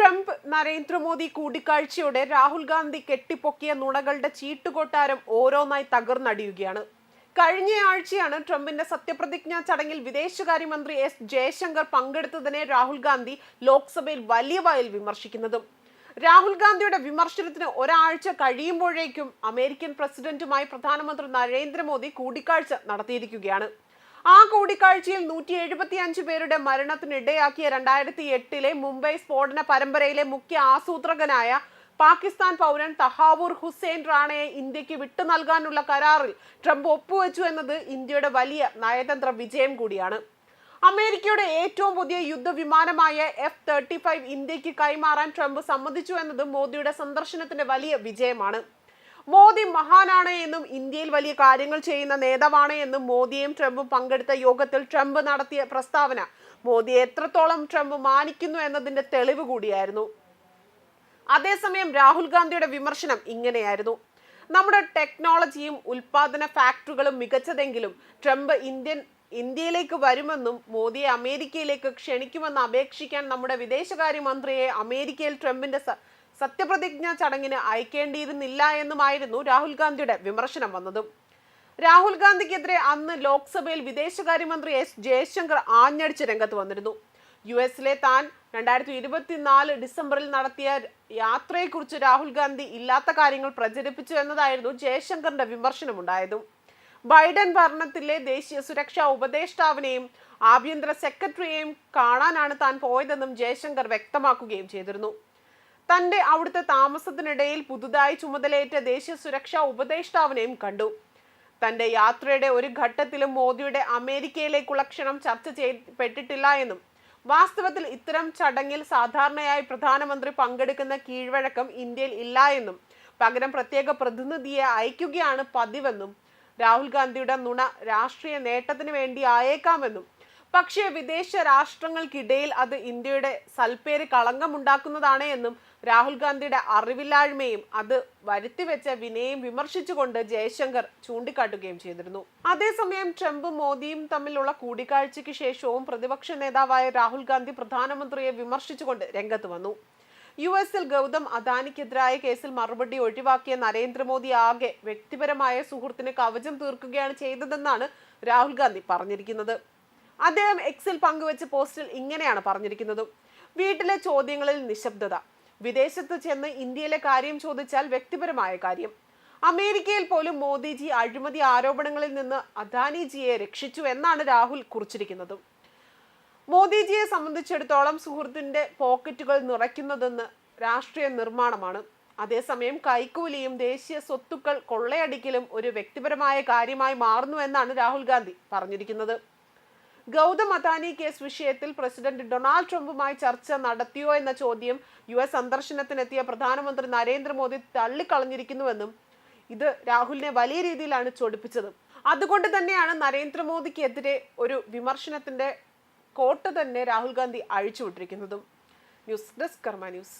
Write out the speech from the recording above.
Trump Narendra Modi കൂടിക്കാഴ്ചയോടെ രാഹുൽ ഗാന്ധി കെട്ടിപ്പൊക്കിയ നുണകളുടെ ചീട്ടുകൊട്ടാരം ഓരോന്നായി തകർന്നടിയുകയാണ്. കഴിഞ്ഞയാഴ്ചയാണ് ട്രംപിന്റെ സത്യപ്രതിജ്ഞാ ചടങ്ങിൽ വിദേശകാര്യമന്ത്രി എസ് ജയശങ്കർ പങ്കെടുത്തതിനെ രാഹുൽ ഗാന്ധി ലോക്സഭയിൽ വലിയ വായിൽ വിമർശിക്കുന്നതും. രാഹുൽ ഗാന്ധിയുടെ വിമർശനത്തിന് ഒരാഴ്ച കഴിയുമ്പോഴേക്കും അമേരിക്കൻ പ്രസിഡന്റുമായി പ്രധാനമന്ത്രി നരേന്ദ്രമോദി കൂടിക്കാഴ്ച നടത്തിയിരിക്കുകയാണ്. ആ കൂടിക്കാഴ്ചയിൽ നൂറ്റി എഴുപത്തി അഞ്ച് പേരുടെ മരണത്തിനിടയാക്കിയ രണ്ടായിരത്തി എട്ടിലെ മുംബൈ സ്ഫോടന പരമ്പരയിലെ മുഖ്യ ആസൂത്രകനായ പാകിസ്ഥാൻ പൗരൻ തഹാവൂർ ഹുസൈൻ റാണയെ ഇന്ത്യയ്ക്ക് വിട്ടു നൽകാനുള്ള കരാറിൽ ട്രംപ് ഒപ്പുവെച്ചു എന്നത് ഇന്ത്യയുടെ വലിയ നയതന്ത്ര വിജയം കൂടിയാണ്. അമേരിക്കയുടെ ഏറ്റവും പുതിയ യുദ്ധവിമാനമായ എഫ് തേർട്ടി ഫൈവ് ഇന്ത്യയ്ക്ക് കൈമാറാൻ ട്രംപ് സമ്മതിച്ചു എന്നതും മോദിയുടെ സന്ദർശനത്തിന്റെ വലിയ വിജയമാണ്. മോദി മഹാനാണ് എന്നും ഇന്ത്യയിൽ വലിയ കാര്യങ്ങൾ ചെയ്യുന്ന നേതാവാണ് എന്നും മോദിയും ട്രംപും പങ്കെടുത്ത യോഗത്തിൽ ട്രംപ് നടത്തിയ പ്രസ്താവന. മോദി എത്രത്തോളം ട്രംപ് മാനിക്കുന്നു എന്നതിന്റെ തെളിവ് കൂടിയായിരുന്നു. അതേസമയം രാഹുൽ ഗാന്ധിയുടെ വിമർശനം ഇങ്ങനെയായിരുന്നു. നമ്മുടെ ടെക്നോളജിയും ഉൽപാദന ഫാക്ടറികളും മികച്ചതെങ്കിലും ട്രംപ് ഇന്ത്യൻ ഇന്ത്യയിലേക്ക് വരുമെന്നും മോദിയെ അമേരിക്കയിലേക്ക് ക്ഷണിക്കുമെന്ന് അപേക്ഷിക്കാൻ നമ്മുടെ വിദേശകാര്യമന്ത്രിയെ അമേരിക്കയിൽ ട്രംപിന്റെ സത്യപ്രതിജ്ഞാ ചടങ്ങിന് അയക്കേണ്ടിയിരുന്നില്ല എന്നുമായിരുന്നു രാഹുൽ ഗാന്ധിയുടെ വിമർശനം വന്നതും. രാഹുൽ ഗാന്ധിക്കെതിരെ അന്ന് ലോക്സഭയിൽ വിദേശകാര്യമന്ത്രി എസ് ജയശങ്കർ ആഞ്ഞടിച്ച് രംഗത്ത് വന്നിരുന്നു. യു എസിലെ താൻ രണ്ടായിരത്തി ഇരുപത്തിനാല് ഡിസംബറിൽ നടത്തിയ യാത്രയെക്കുറിച്ച് രാഹുൽ ഗാന്ധി ഇല്ലാത്ത കാര്യങ്ങൾ പ്രചരിപ്പിച്ചു എന്നതായിരുന്നു ജയശങ്കറിന്റെ വിമർശനമുണ്ടായതും ബൈഡൻ ഭരണത്തിലെ ദേശീയ സുരക്ഷാ ഉപദേഷ്ടാവിനെയും ആഭ്യന്തര സെക്രട്ടറിയെയും കാണാനാണ് താൻ പോയതെന്നും ജയശങ്കർ വ്യക്തമാക്കുകയും ചെയ്തിരുന്നു. തന്റെ അവിടുത്തെ താമസത്തിനിടയിൽ പുതുതായി ചുമതലയേറ്റ ദേശീയ സുരക്ഷാ ഉപദേഷ്ടാവിനെയും കണ്ടു. തന്റെ യാത്രയുടെ ഒരു ഘട്ടത്തിലും മോദിയുടെ അമേരിക്കയിലേക്കുള്ള ക്ഷണം ചർച്ച ചെയ്യപ്പെട്ടിട്ടില്ല എന്നും വാസ്തവത്തിൽ ഇത്തരം ചടങ്ങിൽ സാധാരണയായി പ്രധാനമന്ത്രി പങ്കെടുക്കുന്ന കീഴ്വഴക്കം ഇന്ത്യയിൽ ഇല്ല എന്നും പകരം പ്രത്യേക പ്രതിനിധിയെ അയക്കുകയാണ് പതിവെന്നും രാഹുൽ ഗാന്ധിയുടെ നുണ രാഷ്ട്രീയ നേട്ടത്തിന് വേണ്ടി ആയേക്കാമെന്നും പക്ഷേ വിദേശ രാഷ്ട്രങ്ങൾക്കിടയിൽ അത് ഇന്ത്യയുടെ സൽപ്പേര് കളങ്കമുണ്ടാക്കുന്നതാണ് എന്നും രാഹുൽ ഗാന്ധിയുടെ അറിവില്ലായ്മയും അത് വരുത്തിവെച്ച വിനയം വിമർശിച്ചുകൊണ്ട് ജയശങ്കർ ചൂണ്ടിക്കാട്ടുകയും ചെയ്തിരുന്നു. അതേസമയം ട്രംപും മോദിയും തമ്മിലുള്ള കൂടിക്കാഴ്ചയ്ക്ക് ശേഷവും പ്രതിപക്ഷ നേതാവായ രാഹുൽ ഗാന്ധി പ്രധാനമന്ത്രിയെ വിമർശിച്ചുകൊണ്ട് രംഗത്ത് വന്നു. യു എസിൽ ഗൗതം അദാനിക്കെതിരായ കേസിൽ മറുപടി ഒഴിവാക്കിയ നരേന്ദ്രമോദി ആകെ വ്യക്തിപരമായ സുഹൃത്തിന് കവചം തീർക്കുകയാണ് ചെയ്തതെന്നാണ് രാഹുൽ ഗാന്ധി പറഞ്ഞിരിക്കുന്നത്. അദ്ദേഹം എക്സിൽ പങ്കുവച്ച പോസ്റ്റിൽ ഇങ്ങനെയാണ് പറഞ്ഞിരിക്കുന്നത്. വീട്ടിലെ ചോദ്യങ്ങളിൽ നിശബ്ദത വിദേശത്ത് ചെന്ന് ഇന്ത്യയിലെ കാര്യം ചോദിച്ചാൽ വ്യക്തിപരമായ കാര്യം. അമേരിക്കയിൽ പോലും മോദിജി അഴിമതി ആരോപണങ്ങളിൽ നിന്ന് അദാനിജിയെ രക്ഷിച്ചു എന്നാണ് രാഹുൽ കുറിച്ചിരിക്കുന്നത്. മോദിജിയെ സംബന്ധിച്ചിടത്തോളം സുഹൃത്തിന്റെ പോക്കറ്റുകൾ നിറയ്ക്കുന്നതെന്ന് രാഷ്ട്രീയ നിർമ്മാണമാണ്. അതേസമയം കൈക്കൂലിയും ദേശീയ സ്വത്തുക്കൾ കൊള്ളയടിക്കലും ഒരു വ്യക്തിപരമായ കാര്യമായി മാറുന്നു എന്നാണ് രാഹുൽ ഗാന്ധി പറഞ്ഞിരിക്കുന്നത്. ഗൗതം അദാനി കേസ് വിഷയത്തിൽ പ്രസിഡന്റ് ഡൊണാൾഡ് ട്രംപുമായി ചർച്ച നടത്തിയോ എന്ന ചോദ്യം യു എസ് സന്ദർശനത്തിനെത്തിയ പ്രധാനമന്ത്രി നരേന്ദ്രമോദി തള്ളിക്കളഞ്ഞിരിക്കുന്നുവെന്നും ഇത് രാഹുലിനെ വലിയ രീതിയിലാണ് ചൊടിപ്പിച്ചത്. അതുകൊണ്ട് തന്നെയാണ് നരേന്ദ്രമോദിക്കെതിരെ ഒരു വിമർശനത്തിന്റെ കോട്ട തന്നെ Rahul Gandhi അഴിച്ചുവിട്ടിരിക്കുന്നതും. News desk Karma news.